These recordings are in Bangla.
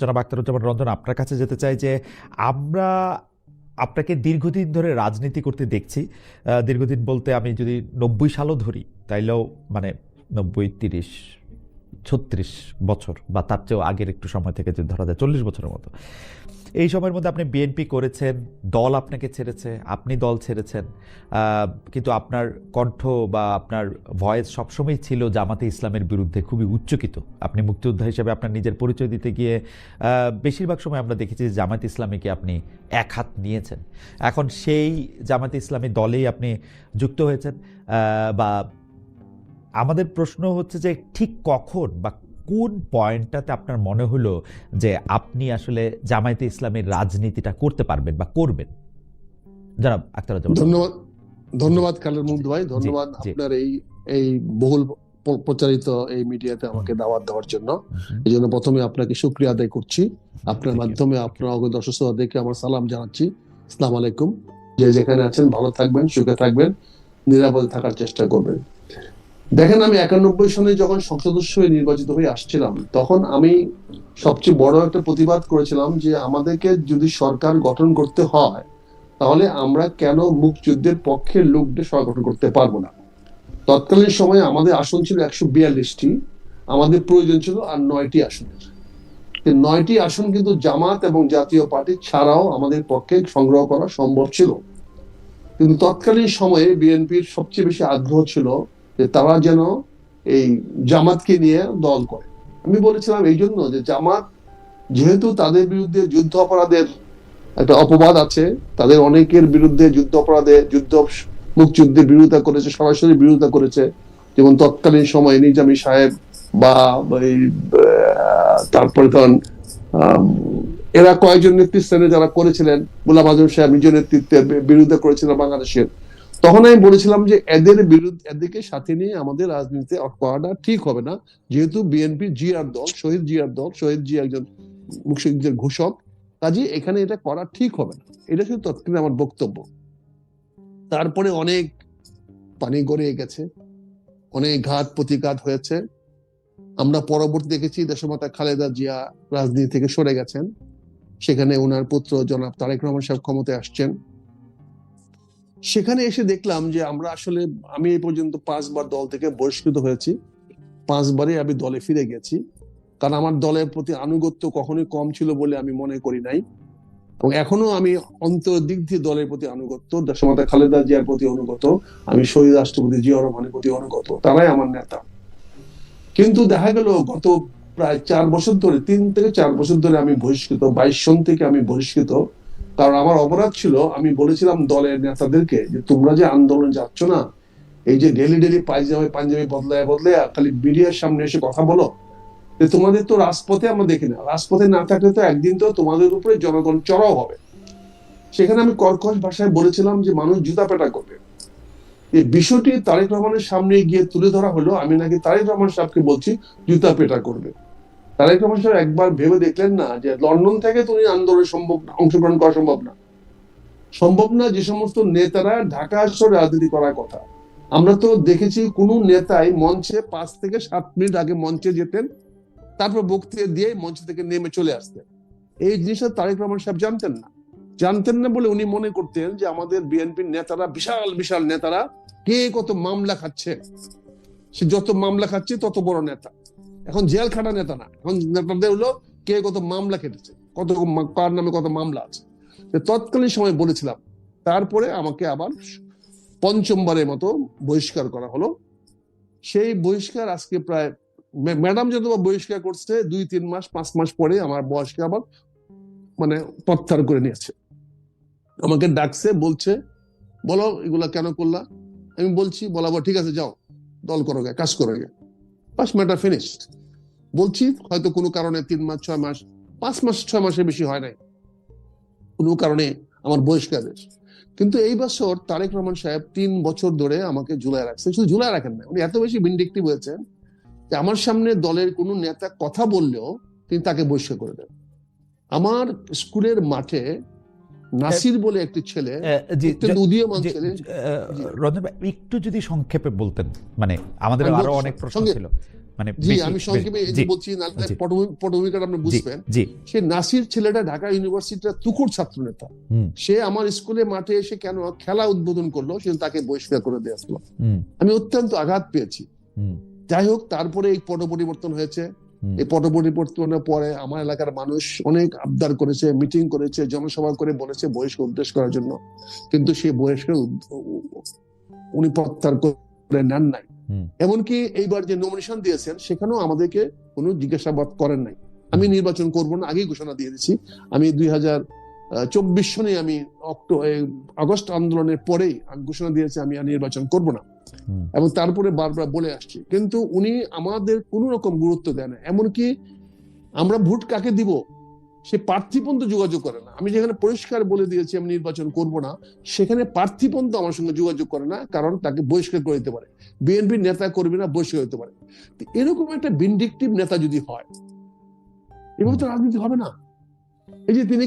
জনাব আখতারুজ্জামান রঞ্জন আপনার কাছে যেতে চাই যে আমরা আপনাকে দীর্ঘদিন ধরে রাজনীতি করতে দেখছি। দীর্ঘদিন বলতে আমি যদি নব্বই সালও ধরি, তাইলেও মানে নব্বই তিরিশ ছত্রিশ বছর বা তার চেয়েও আগের একটু সময় থেকে যদি ধরা যায়, চল্লিশ বছরের মতো। এই সময়ের মধ্যে আপনি বিএনপি করেছেন, দল আপনাকে ছেড়েছে, আপনি দল ছেড়েছেন কিন্তু আপনার কণ্ঠ বা আপনার ভয়েস সবসময় ছিল জামাতে ইসলামের বিরুদ্ধে খুবই উচ্চকিত। আপনি মুক্তিযোদ্ধা হিসেবে আপনার নিজের পরিচয় দিতে গিয়ে বেশিরভাগ সময় আমরা দেখেছি যে জামাতে ইসলামীকে আপনি এক হাত নিয়েছেন। এখন সেই জামাতে ইসলামী দলেই আপনি যুক্ত হয়েছেন বা আমাদের প্রশ্ন হচ্ছে যে ঠিক কখন বা কোন পয়েন্টটাতে আপনার মনে হলো যে আপনি আসলে জামায়াতে ইসলামের রাজনীতিটা করতে পারবেন বা করবেন? জনাব আখতারুজ্জামান ধন্যবাদ ধন্যবাদ কালের মুগ্ধ ভাই ধন্যবাদ আপনার এই এই বহুল প্রচারিত এই মিডিয়াতে আমাকে দাওয়াত দেওয়ার জন্য। এই জন্য প্রথমে আপনাকে শুক্রিয়া আদায় করছি। আপনার মাধ্যমে আপনার অগত শ্রোতাদেরকে আমার সালাম জানাচ্ছি। আসসালামু আলাইকুম। যে যেখানে আছেন ভালো থাকবেন সুখে থাকবেন নিরাপদে থাকার চেষ্টা করবেন। দেখেন, আমি একানব্বই সনে যখন সদস্য হয়ে নির্বাচিত হয়ে আসছিলাম, তখন আমি সবচেয়ে বড় একটা প্রতিবাদ করেছিলাম যে আমাদেরকে যদি সরকার গঠন করতে হয়, তাহলে আমরা কেন মুক্তিযুদ্ধের পক্ষের লোকদের সরকার গঠন করতে পারব না? তৎকালীন সময়ে আমাদের আসন ছিল একশো বিয়াল্লিশটি, আমাদের প্রয়োজন ছিল আর নয়টি আসনের নয়টি আসন কিন্তু জামাত এবং জাতীয় পার্টি ছাড়াও আমাদের পক্ষে সংগ্রহ করা সম্ভব ছিল। কিন্তু তৎকালীন সময়ে বিএনপির সবচেয়ে বেশি আগ্রহ ছিল যে তারা যেন এই জামাতকে নিয়ে দল করে। আমি বলেছিলাম এই জন্য যে জামাত যেহেতু তাদের বিরুদ্ধে যুদ্ধ অপরাধের একটা অপবাদ আছে তাদের অনেকের বিরুদ্ধে যুদ্ধ অপরাধে যুদ্ধ মুক্তিযুদ্ধের বিরোধিতা করেছে সরাসরি বিরোধিতা করেছে। যেমন তৎকালীন সময়ে নিজামী সাহেব বা এই তারপরে আম, এরা কয়েকজন নেতৃস্থানে যারা করেছিলেন? গোলাম আজম সাহেব নিজ নেতৃত্বে বিরোধিতা করেছিলেন বাংলাদেশের। তখন আমি বলেছিলাম যে এদের বিরুদ্ধে, এদেরকে সাথে নিয়ে আমাদের রাজনীতিতে করাটা ঠিক হবে না। যেহেতু বিএনপি জিয়ার দল, শহীদ জিয়ার দল, শহীদ জি একজন মুক্তিযুদ্ধের ঘোষক, কাজে এখানে এটা করা ঠিক হবে না। এটা শুধু তৎকালীন আমার বক্তব্য। তারপরে অনেক পানি গড়িয়ে গেছে, অনেক ঘাত প্রতিঘাত হয়েছে। আমরা পরবর্তী দেখেছি দেশমাতা খালেদা জিয়া রাজনীতি থেকে সরে গেছেন। সেখানে ওনার পুত্র জনাব তারেক রহমান সাহেব ক্ষমতায় আসছেন। সেখানে এসে দেখলাম যে আমরা আসলে, আমি এই পর্যন্ত পাঁচবার দল থেকে বহিষ্কৃত হয়েছি। পাঁচবারই আমি দলে ফিরে গেছি। কারণ আমার দলের প্রতি আনুগত্য কখনোই কম ছিল বলে আমি মনে করি নাই। এবং এখনও আমি অন্তর দিক দিয়ে দলের প্রতি আনুগত্য, দেশমাতা খালেদা জিয়ার প্রতি অনুগত, আমি শহীদ রাষ্ট্রপতি জিয়া রহমানের প্রতি অনুগত, তারাই আমার নেতা। কিন্তু দেখা গেল গত প্রায় চার বছর ধরে, তিন থেকে চার বছর ধরে আমি বহিষ্কৃত, বাইশ সন থেকে আমি বহিষ্কৃত। কারণ আমার অপরাধ ছিল, আমি বলেছিলাম দলের নেতাদেরকে যে তোমরা যে আন্দোলন যাচ্ছ না, এই যে ডেলি ডেলি পায়জামে পাঞ্জাবি বদলায় বদলায়, খালি মিডিয়ার সামনে এসে কথা বলো, যে তোমাদের তো রাজপথে আমরা দেখি না। রাজপথে না থাকলে তো একদিন তো তোমাদের উপরে জনগণ চড়াও হবে। সেখানে আমি কর্কশ ভাষায় বলেছিলাম যে মানুষ জুতা পেটা করবে। এই বিষয়টি তারেক রহমানের সামনে গিয়ে তুলে ধরা হলো। আমি নাকি তারেক রহমান সাহেবকে বলছি, জুতা পেটা করবে। তারেক রহমান একবার ভেবে দেখলেন না যে লন্ডন থেকে তো উনি আন্দোলনে সম্ভব না, অংশগ্রহণ করা সম্ভব না। সম্ভব না যে সমস্ত নেতারা ঢাকা শহরে রাজনীতি করার কথা। আমরা তো দেখেছি কোন নেতাই মঞ্চে পাঁচ থেকে সাত মিনিট আগে মঞ্চে যেতেন, তারপর বক্তৃতা দিয়ে মঞ্চ থেকে নেমে চলে আসতেন। এই জিনিসটা তারেক রহমান সাহেব জানতেন না। জানতেন না বলে উনি মনে করতেন যে আমাদের বিএনপির নেতারা, বিশাল বিশাল নেতারা কে কত মামলা খাচ্ছে? সে যত মামলা খাচ্ছে তত বড় নেতা। এখন জেল খাটা নেতা না। এখন নেতাদের হলো কে কত মামলা কেটেছে, কত কার নামে কত মামলা আছে। তৎকালীন সময় বলেছিলাম, তারপরে আমাকে আবার পঞ্চমবারের মতো বহিষ্কার করা হলো। সেই বহিষ্কার আজকে প্রায় ম্যা- ম্যাডাম যত বহিষ্কার করছে, দুই, তিন মাস, পাঁচ মাস পরে আমার বয়সকে আবার মানে প্রত্যাহার করে নিয়েছে। আমাকে ডাকছে, বলছে, বলো এগুলা কেন করলা? আমি বলছি, বলাবো, ঠিক আছে, যাও, দল করো গে, কাজ করো গে। পাঁচ ম্যাটার ফিনিশড বলছি হয়তো কোনো কারণে তিন মাস ছয় মাস পাঁচ মাস ছয় মাসের বেশি হয় নাই। কোনো কারণে আমার বহিষ্কার হয়েছে। কিন্তু এই বছর তারেক রহমান সাহেব তিন বছর ধরে আমাকে ঝুলাই রাখছে। শুধু ঝুলাই রাখেন না উনি এত বেশি ভিন্ডিকটিভ হয়েছেন যে আমার সামনে দলের কোনো নেতা কথা বললেও তিনি তাকে বহিষ্কার করে দেন। আমার স্কুলের মাঠে নাসির বলে একটি ছেলে উদীয়মান ছেলে রঞ্জন একটু যদি সংক্ষেপে বলতেন মানে আমাদের আরও অনেক প্রশ্ন ছিল। মানে জি আমি সংক্ষেপে এই যে বলছি পটভূমিকাটা আপনি বুঝবেন। সে নাসির ছেলেটা ঢাকা ইউনিভার্সিটির তুকুর ছাত্র নেতা সে আমার স্কুলে মাঠে এসে কেন খেলা উদ্বোধন করল সে তাকে বহিষ্কার করে দিয়ে আসলো। আমি অত্যন্ত আঘাত পেয়েছি। যাই হোক তারপরে এই পট পরিবর্তন হয়েছে। এই পট পরিবর্তনের পরে আমার এলাকার মানুষ অনেক আবদার করেছে মিটিং করেছে জনসভা করে বলেছে বহিষ্কার উদ্দেশ্য করার জন্য। কিন্তু সেই বহিষ্কার উদ- উনি প্রত্যাহার করে নেন নাই। এমনকি এইবার যে নমিনেশন দিয়েছেন সেখানেও আমাদেরকে কোনো জিজ্ঞাসাবাদ করেন নাই। আমি নির্বাচন করব না আগেই ঘোষণা দিয়ে দিচ্ছি আমি দুই হাজার চব্বিশ সনে আমি আগস্ট আন্দোলনের পরেই আমি ঘোষণা দিয়েছি আমি আর নির্বাচন করব না। এবং তারপরে বারবার বলে আসছি। কিন্তু উনি আমাদের কোন রকম গুরুত্ব দেয় না। এমনকি আমরা ভোট কাকে দিব? সে প্রার্থী পর্যন্ত যোগাযোগ করে না। আমি যেখানে পরিষ্কার বলে দিয়েছি আমি নির্বাচন করব না সেখানে প্রার্থী পর্যন্ত আমার সঙ্গে যোগাযোগ করে না কারণ তাকে বহিষ্কার করে দিতে পারে। বিএনপির নেতা কর্মীরা বহিষ্কার হতে পারে। এরকম একটা ভিন্ডিকটিভ নেতা যদি হয় এভাবে তো রাজনীতি হবে না। এই যে তিনি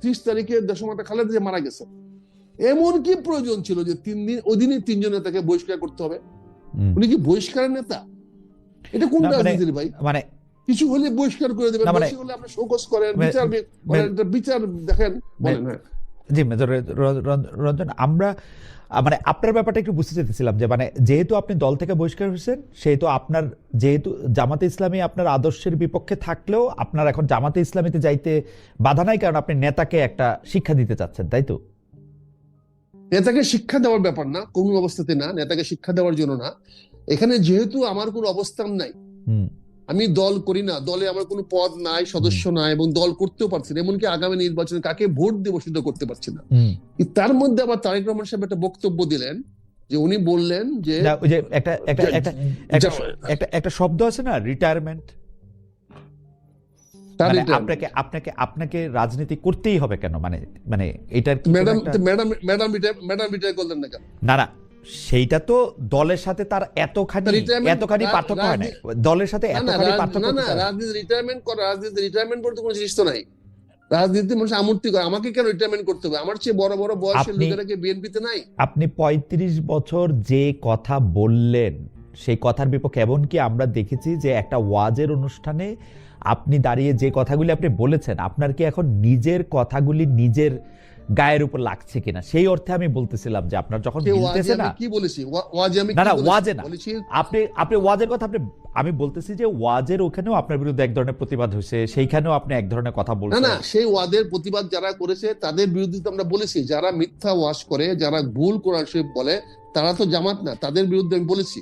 ত্রিশ তারিখে দেশমাতা খালেদা যে মারা গেছে। এমন কি প্রয়োজন ছিল যে তিন দিন ওই দিনই তিনজন নেতাকে বহিষ্কার করতে হবে? উনি কি বহিষ্কারের নেতা? এটা কোন না, মানে- রাজনীতির ভাই? মানে কিছু হলে বহিষ্কার করে দেবেন মানে- বেশি হলে আপনি শোকস করেন বিচার একটা বিচার দেখেন বলেন হ্যাঁ। জি রঞ্জন আমরা মানে আপনার ব্যাপারটা একটু বুঝতে চাইতেছিলাম যে মানে যেহেতু আপনি দল থেকে বহিষ্কার হয়েছেন সেহেতু আপনার যেহেতু জামাতে ইসলামী আপনার আদর্শের বিপক্ষে থাকলেও আপনার এখন জামাতে ইসলামীতে যাইতে বাধা নাই কারণ আপনি নেতাকে একটা শিক্ষা দিতে চাচ্ছেন তাই তো? নেতাকে শিক্ষা দেওয়ার ব্যাপার না কোন অবস্থাতে না নেতাকে শিক্ষা দেওয়ার জন্য না। এখানে যেহেতু আমার কোনো অবস্থান নাই হুম। আমি দল করি না দলে আমার কোনো পদ নাই সদস্য নাই এবং দল করতেও পারছি না এমনকি আগামী নির্বাচনে কাকে ভোট দেবো সেটা করতে পারছি না। তার মধ্যে আবার তারেক রহমান সাহেব একটা বক্তব্য দিলেন যে উনি বললেন যে একটা একটা একটা একটা একটা একটা শব্দ আছে না রিটায়ারমেন্ট মানে আপনাকে আপনাকে আপনাকে রাজনীতি করতেই হবে কেন? মানে মানে এটার madam madam madam retire madam retire করলেন না কেন? না না সেইটা তো দলের সাথে তার এতখানি এতখানি পার্থক্য হয় না দলের সাথে এতখানি পার্থক্য না না রাজনীতি রিটায়ারমেন্ট করা রাজনীতি রিটায়ারমেন্ট বলতে কোনো জিনিস তো নাই। রাজনীতি মানুষ আমূর্তি করে। আমাকে কেন রিটায়ারমেন্ট করতে হবে? আমার চেয়ে বড় বড় বয়সের লোকেরা কি বিএনপিতে নাই? আপনি ৩৫ বছর যে কথা বললেন সেই কথার বিপক্ষে এমনকি আমরা দেখেছি যে একটা ওয়াজের অনুষ্ঠানে আপনি দাঁড়িয়ে যে কথাগুলি আপনি বলেছেন আপনার কি এখন নিজের কথাগুলি নিজের গায়ের উপর লাগছে কিনা? সেই অর্থে আমি বলতেছিলাম যে আপনার যখন মিলতেছে না কি বলেছি? ওয়াজে আমি না, না, ওয়াজে না। আপনি আপনি ওয়াজের কথা আপনি আমি বলতেছি যে ওয়াজের ওখানেও আপনার বিরুদ্ধে এক ধরনের প্রতিবাদ হয়েছে। সেইখানেও আপনি এক ধরনের কথা বলছেন না না সেই ওয়াজের প্রতিবাদ যারা করেছে তাদের বিরুদ্ধে তো আমরা বলেছি যারা মিথ্যা ওয়াজ করে যারা ভুল কোরআন শরীফ বলে তারা তো জামাত না তাদের বিরুদ্ধে আমি বলেছি।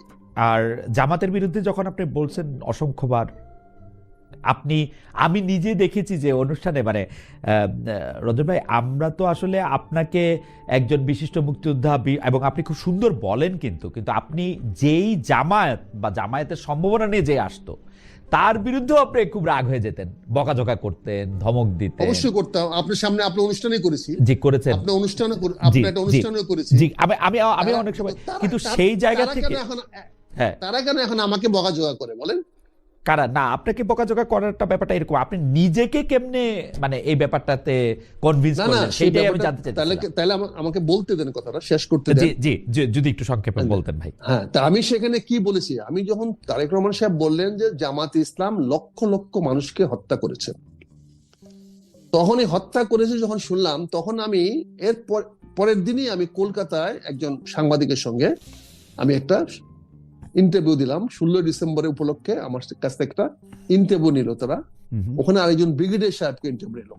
আর জামাতের বিরুদ্ধে যখন আপনি বলছেন অসংখ্যবার আপনি আমি নিজে দেখেছি যে অনুষ্ঠানে মানে রঞ্জন ভাই আমরা তো আসলে আপনাকে একজন বিশিষ্ট মুক্তিযোদ্ধা এবং আপনি খুব সুন্দর বলেন কিন্তু কিন্তু আপনি যেই জামায়াত বা জামায়াতের সম্ভাবনা নিয়ে যে আসতো তার বিরুদ্ধেও আপনি খুব রাগ হয়ে যেতেন বকাঝকা করতেন ধমক দিতেন। অবশ্যই করতাম। আপনার সামনে আপনার অনুষ্ঠানে করেছি। জি করেছেন। আপনি অনুষ্ঠানে আপনার একটা অনুষ্ঠানে করেছি। জি আমি আমি আমি অনেক সময় কিন্তু সেই জায়গা থেকে হ্যাঁ। তারা কেন এখন আমাকে বকাঝকা করে বলেন? কারা? না আপনাকে বকাঝকা করারটা ব্যাপারটা এরকম। আপনি নিজেকে কেমনে মানে এই ব্যাপারটাতে কনভিন্স না না করলেন? সেটাই আমি জানতে তাহলে তাহলে আমাকে বলতে দেন কথাটা শেষ করতে দেন। জি জি- যদি একটু সংক্ষেপে বলতেন ভাই। হ্যাঁ তা আমি সেখানে কি বলেছি? আমি যখন তারেক রহমান সাহেব বললেন যে জামাত ইসলাম লক্ষ লক্ষ মানুষকে হত্যা করেছে তখন এই হত্যা করেছে যখন শুনলাম তখন আমি এর পর- পরের দিনই আমি কলকাতায় একজন সাংবাদিকের সঙ্গে আমি একটা ইন্টারভিউ দিলাম। ষোলো ডিসেম্বরের উপলক্ষে আমার কাছ থেকে একটা ইন্টারভিউ নিল তারা। ওখানে আরেকজন ব্রিগেডিয়ার সাহেবকে ইন্টারভিউ নিল।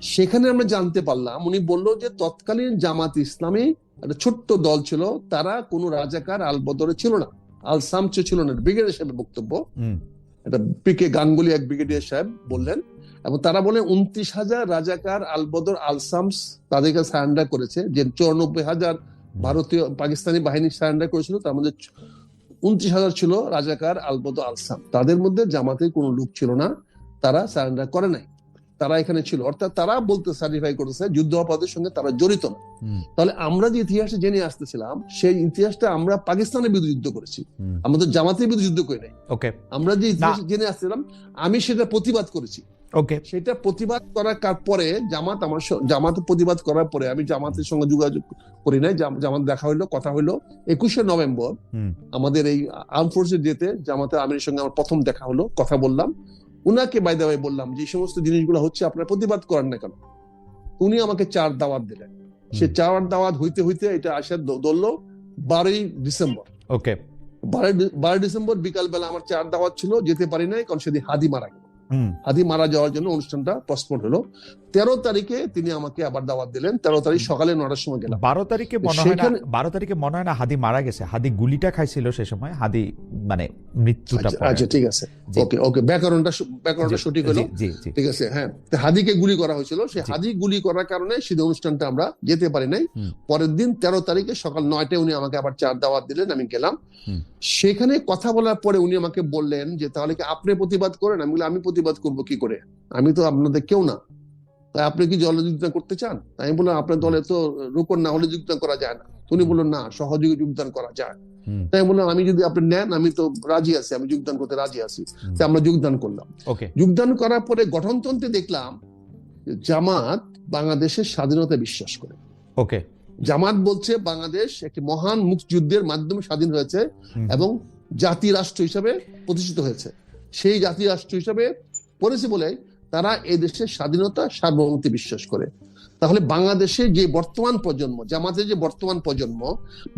সেখানে আমরা জানতে পারলাম উনি বলল যে তৎকালীন জামাত ইসলামী একটা ছোট্ট দল ছিল তারা কোনো রাজাকার আল বদরে ছিল না। আল সামচে ছিল না ব্রিগেডিয়ার সাহেবের বক্তব্য। এটা পিকে গাঙ্গুলি এক ব্রিগেডিয়ার সাহেব বললেন। এবং তারা বলে উনত্রিশ হাজার রাজাকার আল বদর আল সামস তাদেরকে সারেন্ডার করেছে। যে চৌরানব্বই হাজার ভারতীয় পাকিস্তানি বাহিনী সারেন্ডার করেছিল তার মধ্যে উনত্রিশ হাজার ছিল রাজাকার আল বদর আল সাম তাদের মধ্যে জামাতের কোনো লোক ছিল না তারা সারেন্ডার করে নাই। তারা এখানে ছিল। অর্থাৎ তারা বলতে সার্টিফাই করেছে যুদ্ধ অপরাধের সঙ্গে তারা জড়িত না। তাহলে আমরা যে ইতিহাসে জেনে আসতেছিলাম সেই ইতিহাসটা আমরা পাকিস্তানের বিরুদ্ধে যুদ্ধ করেছি। আমাদের জামাতের বিরুদ্ধে যুদ্ধ করে নাই। ওকে আমরা যে ইতিহাস জেনে আসছিলাম আমি সেটা প্রতিবাদ করেছি। ওকে সেটা প্রতিবাদ করার কার পরে জামাত আমার জামাত প্রতিবাদ করার পরে আমি জামাতের সঙ্গে যোগাযোগ করি নাই। জামাত দেখা হইল কথা হইল। একুশে নভেম্বর আমাদের এই আর্ম ফোর্সের যেতে জামাতের আমিরের সঙ্গে আমার প্রথম দেখা হলো কথা বললাম। উনাকে বাইদা ভাই বললাম যে সমস্ত জিনিসগুলো হচ্ছে আপনারা প্রতিবাদ করেন না কেন? উনি আমাকে চার দাওয়াত দিলেন। সে চার দাওয়াত হইতে হইতে এটা আসার ধরলো বারোই ডিসেম্বর। ওকে বারোই ডিসেম্বর বিকালবেলা আমার চার দাওয়াত ছিল যেতে পারি নাই কারণ সেদিন হাদি মারা গেল হাদি মারা যাওয়ার জন্য অনুষ্ঠানটা পোস্টপোন হলো। তেরো তারিখে তিনি আমাকে আবার দাওয়াত দিলেন। তেরো তারিখ সকালে নটার সময় গেলাম। বারো তারিখে মনে হয় না বারো তারিখে মনে হয় না হাদি মারা গেছে। হাদি গুলিটা খাইছিল সে সময়। হাদি মানে মৃত্যুটা আচ্ছা, আচ্ছা ঠিক আছে। ওকে ওকে ব্যাকরণটা ব্যাকরণটা সঠিক হলো? ঠিক আছে হ্যাঁ। হাদিকে গুলি করা হয়েছিল। সেই হাদি গুলি করার কারণে সেদিন অনুষ্ঠানটা আমরা যেতে পারি নাই। পরের দিন তেরো তারিখে সকাল নয়টায় উনি আমাকে আবার চার দাওয়াত দিলেন আমি গেলাম। সেখানে কথা বলার পরে উনি আমাকে বললেন যে তাহলে কি আপনি প্রতিবাদ করেন? আমি আমি প্রতিবাদ করব কি করে? আমি তো আপনাদের কেউ না। তাই আপনি কি দলে যোগদান করতে চান? তাই আমি বললাম আপনার দলে তো রোকন না হলে যোগদান করা যায় না। উনি বললেন না সহযোগী যোগদান করা যায়। তাই বললাম আমি যদি আপনি নেন আমি তো রাজি আছি আমি যোগদান করতে রাজি আছি। তাই আমরা যোগদান করলাম। যোগদান করার পরে গঠনতন্ত্রে দেখলাম জামাত বাংলাদেশের স্বাধীনতা বিশ্বাস করে। ওকে। জামাত বলছে বাংলাদেশ একটি মহান মুক্তিযুদ্ধের মাধ্যমে স্বাধীন হয়েছে এবং জাতি রাষ্ট্র হিসাবে প্রতিষ্ঠিত হয়েছে। সেই জাতি রাষ্ট্র হিসাবে পড়েছে বলে তারা এই দেশের স্বাধীনতা সার্বভৌমত্বে বিশ্বাস করে। তাহলে বাংলাদেশে যে বর্তমান প্রজন্ম জামাতের যে বর্তমান প্রজন্ম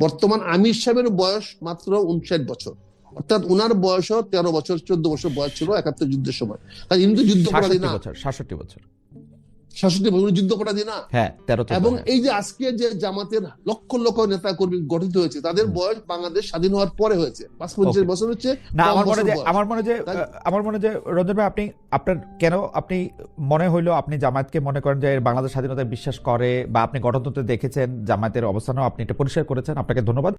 বর্তমান আমির সাহেবের বয়স মাত্র উনষাট বছর। অর্থাৎ উনার বয়সও তেরো বছর চোদ্দ বছর বয়স ছিল একাত্তর যুদ্ধের সময়। তাই কিন্তু যুদ্ধ সাতষট্টি না বছর। না হ্যাঁ এবং হ্যাঁ। এই যে আজকে যে জামাতের লক্ষ লক্ষ নেতা কর্মী গঠিত হয়েছে তাদের বয়স বাংলাদেশ স্বাধীন হওয়ার পরে হয়েছে। পাঁচ পঞ্চাশ বছর হচ্ছে না আমার মনে যে আমার মনে যে আমার মনে যে রঞ্জন ভাই আপনি আপনার কেন আপনি মনে হইল আপনি জামায়াতকে মনে করেন যে বাংলাদেশ স্বাধীনতায় বিশ্বাস করে বা আপনি গণতন্ত্রে দেখেছেন জামায়াতের অবস্থানও আপনি এটা পরিষ্কার করেছেন। আপনাকে ধন্যবাদ।